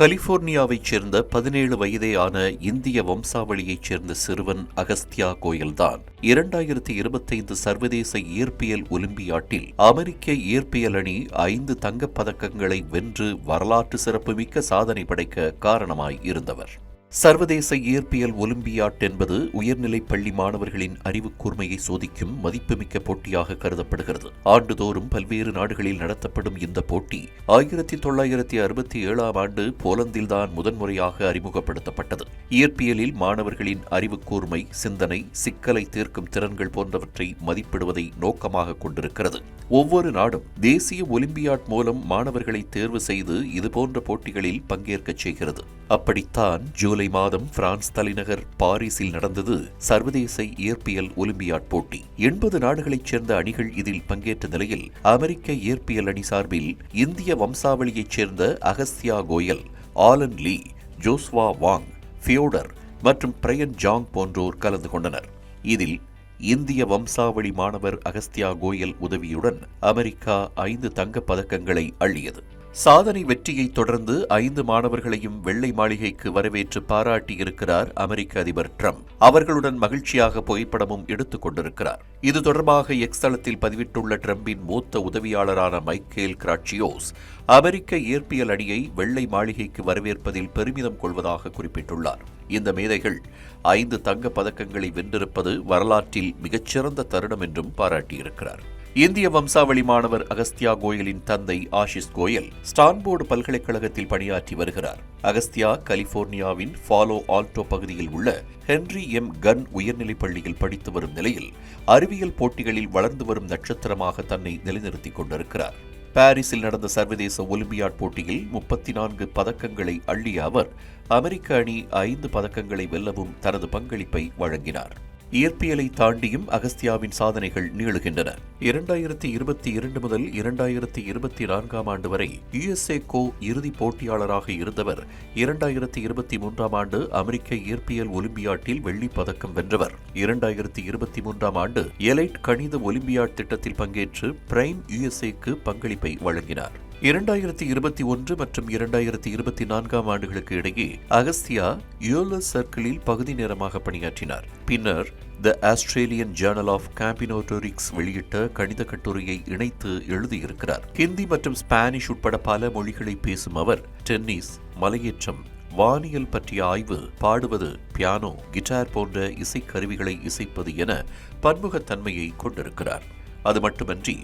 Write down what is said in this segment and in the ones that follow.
கலிபோர்னியாவைச் சேர்ந்த பதினேழு வயதேயான இந்திய வம்சாவளியைச் சேர்ந்த சிறுவன் அகஸ்தியா கோயல்தான். இரண்டாயிரத்தி இருபத்தைந்து சர்வதேச இயற்பியல் ஒலிம்பியாட்டில் அமெரிக்க இயற்பியல் அணி ஐந்து தங்கப் பதக்கங்களை வென்று வரலாற்று சிறப்புமிக்க சாதனை படைக்க காரணமாய் இருந்தவர். சர்வதேச இயற்பியல் ஒலிம்பியாட் என்பது உயர்நிலைப் பள்ளி மாணவர்களின் அறிவு கூர்மையை சோதிக்கும் மதிப்புமிக்க போட்டியாக கருதப்படுகிறது. ஆண்டுதோறும் பல்வேறு நாடுகளில் நடத்தப்படும் இந்த போட்டி ஆயிரத்தி தொள்ளாயிரத்தி அறுபத்தி ஏழாம் ஆண்டு போலந்தில்தான் முதன்முறையாக அறிமுகப்படுத்தப்பட்டது. இயற்பியலில் மாணவர்களின் அறிவு கூர்மை சிந்தனை சிக்கலை தீர்க்கும் திறன்கள் போன்றவற்றை மதிப்பிடுவதை நோக்கமாக கொண்டிருக்கிறது. ஒவ்வொரு நாடும் தேசிய ஒலிம்பியாட் மூலம் மாணவர்களை தேர்வு செய்து இதுபோன்ற போட்டிகளில் பங்கேற்கச் செய்கிறது. அப்படித்தான் ஜூலை ஜூலை மாதம் பிரான்ஸ் தலைநகர் பாரிஸில் நடந்தது சர்வதேச இயற்பியல் ஒலிம்பியாட் போட்டி. எண்பது நாடுகளைச் சேர்ந்த அணிகள் இதில் பங்கேற்ற நிலையில் அமெரிக்க இயற்பியல் அணி சார்பில் இந்திய வம்சாவளியைச் சேர்ந்த Agastya Goyal Alan Lee Joshua Wang Fyodor மற்றும் பிரயன் ஜாங் போன்றோர் கலந்து கொண்டனர். இதில் இந்திய வம்சாவளி மாணவர் அகஸ்தியா கோயல் உதவியுடன் அமெரிக்கா ஐந்து தங்கப் பதக்கங்களை அள்ளியது. சாதனை வெற்றியை தொடர்ந்து ஐந்து மாணவர்களையும் வெள்ளை மாளிகைக்கு வரவேற்று பாராட்டியிருக்கிறார் அமெரிக்க அதிபர் ட்ரம்ப். அவர்களுடன் மகிழ்ச்சியாக புகைப்படமும் எடுத்துக் கொண்டிருக்கிறார். இது தொடர்பாக எக்ஸ் தளத்தில் பதிவிட்டுள்ள ட்ரம்பின் மூத்த உதவியாளரான மைக்கேல் கிராட்சியோஸ் அமெரிக்க இயற்பியல் அணியை வெள்ளை மாளிகைக்கு வரவேற்பதில் பெருமிதம் கொள்வதாக குறிப்பிட்டுள்ளார். இந்த மேதைகள் ஐந்து தங்க பதக்கங்களை வென்றிருப்பது வரலாற்றில் மிகச்சிறந்த தருணம் என்றும் பாராட்டியிருக்கிறார். இந்திய வம்சாவளி மாணவர் அகஸ்தியா கோயலின் தந்தை ஆஷிஷ் கோயல் ஸ்டான்போர்டு பல்கலைக்கழகத்தில் பணியாற்றி வருகிறார். அகஸ்தியா கலிபோர்னியாவின் ஃபாலோ ஆல்டோ பகுதியில் உள்ள ஹென்ரி எம். கன் உயர்நிலைப் பள்ளியில் படித்து வரும் நிலையில் அறிவியல் போட்டிகளில் வளர்ந்து வரும் நட்சத்திரமாக தன்னை நிலைநிறுத்திக் கொண்டிருக்கிறார். பாரிஸில் நடந்த சர்வதேச ஒலிம்பியாட் போட்டியில் முப்பத்தி நான்கு பதக்கங்களை அள்ளிய அவர் அமெரிக்க அணி ஐந்து பதக்கங்களை வெல்லவும் தனது பங்களிப்பை வழங்கினார். இயற்பியலை தாண்டியும் அகஸ்தியாவின் சாதனைகள் நீளுகின்றன. இரண்டாயிரத்தி இருபத்தி இரண்டு முதல் இரண்டாயிரத்தி இருபத்தி நான்காம் ஆண்டு வரை யுஎஸ்ஏ கோ இறுதிப் போட்டியாளராக இருந்தவர். இரண்டாயிரத்தி இருபத்தி மூன்றாம் ஆண்டு அமெரிக்க இயற்பியல் ஒலிம்பியாட்டில் வெள்ளிப் பதக்கம் வென்றவர். இரண்டாயிரத்தி இருபத்தி மூன்றாம் ஆண்டு எலைட் கணித ஒலிம்பியாட் திட்டத்தில் பங்கேற்று பிரைம் யுஎஸ்ஏக்கு பங்களிப்பை வழங்கினார். இரண்டாயிரத்தி இருபத்தி ஒன்று மற்றும் இரண்டாயிரத்தி இருபத்தி நான்காம் ஆண்டுகளுக்கு இடையே அகஸ்தியா யூலஸ் சர்க்கிளில் பகுதி நேரமாக பணியாற்றினார். பின்னர் the Australian journal of combinatorics வெளியிட்ட கணித கட்டுரையை இணைத்து எழுதியிருக்கிறார். ஹிந்தி மற்றும் ஸ்பானிஷ் உட்பட பல மொழிகளை பேசும் அவர் டென்னிஸ் மலையேற்றம் வானியல் பற்றிய ஆய்வு பாடுவது பியானோ கிட்டார் போன்ற இசைக்கருவிகளை இசைப்பது என பன்முகத்தன்மையை கொண்டிருக்கிறார். அது மட்டுமன்றி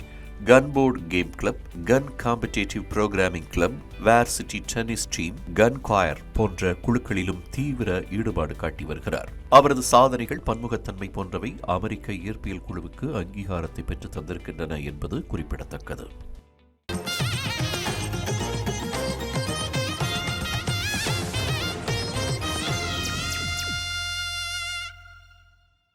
கன்போர்டு கேம் கிளப் கன் competitive programming club wear city tennis team கன் குவாயர் போன்ற குழுக்களிலும் தீவிர ஈடுபாடு காட்டி வருகிறார். அவரது சாதனைகள் பன்முகத்தன்மை போன்றவை அமெரிக்க இயற்பியல் குழுவுக்கு அங்கீகாரத்தை பெற்று தந்திருக்கின்றன என்பது குறிப்பிடத்தக்கது.